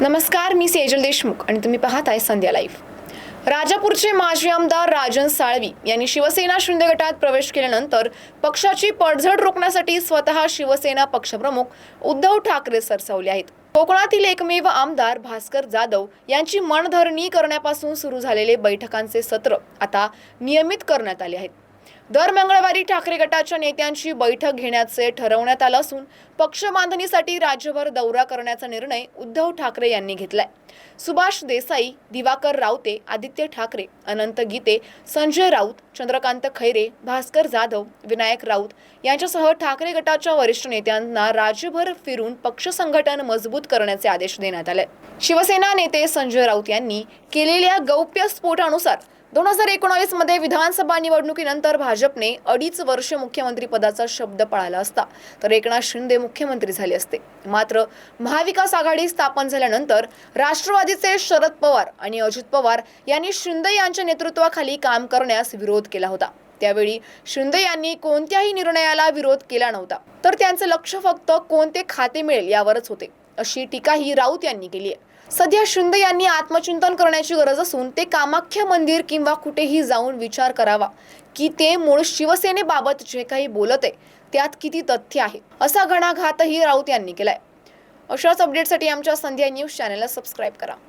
नमस्कार मी सेजल देशमुख आणि तुम्ही पाहताय संध्या लाईव्ह. राजापूरचे माजी आमदार राजन साळवी यांनी शिवसेना शिंदे गटात प्रवेश केल्यानंतर पक्षाची पडझड रोखण्यासाठी स्वतः शिवसेना पक्षप्रमुख उद्धव ठाकरे सरसावले आहेत. कोकणातील एकमेव आमदार भास्कर जाधव यांची मनधरणी करण्यापासून सुरू झालेले बैठकांचे सत्र आता नियमित करण्यात आले आहेत. दर मंगळवारी ठाकरे गटाच्या नेत्यांची बैठक घेण्याचे ठरवण्यात आलं असून पक्ष बांधणीसाठी राज्यभर दौरा करण्याचा निर्णय उद्धव ठाकरे यांनी घेतलाय. सुभाष देसाई दिवाकर रावते आदित्य ठाकरे अनंत गीते संजय राऊत चंद्रकांत खैरे भास्कर जाधव विनायक राऊत यांच्यासह ठाकरे गटाच्या वरिष्ठ नेत्यांना राज्यभर फिरून पक्ष संघटन मजबूत करण्याचे आदेश देण्यात आले. शिवसेना नेते संजय राऊत यांनी केलेल्या गौप्य स्फोटानुसार दोन हजार एकोणावीसमध्ये विधानसभा निवडणुकीनंतर भाजपने अडीच वर्ष मुख्यमंत्री पदाचा शब्द पाळला असता तर एकनाथ शिंदे मुख्यमंत्री झाले असते. मात्र महाविकास आघाडी स्थापन झाल्यानंतर राष्ट्रवादीचे शरद पवार आणि अजित पवार यांनी शिंदे यांच्या नेतृत्वाखाली काम करण्यास विरोध केला होता. त्यावेळी शिंदे यांनी कोणत्याही निर्णयाला विरोध केला नव्हता तर त्यांचं लक्ष फक्त कोणते खाते मिळेल यावरच होते अशी टीकाही राऊत यांनी केली आहे. सध्या शिंदे यांनी आत्मचिंतन करण्याची गरज असून ते कामाख्या मंदिर किंवा कुठेही जाऊन विचार करावा की ते मूळ शिवसेनेबाबत जे काही बोलत आहे त्यात किती तथ्य आहे असा घणाघातही राऊत यांनी केलाय. अशाच अपडेटसाठी आमच्या संध्या न्यूज चॅनलला सबस्क्राईब करा.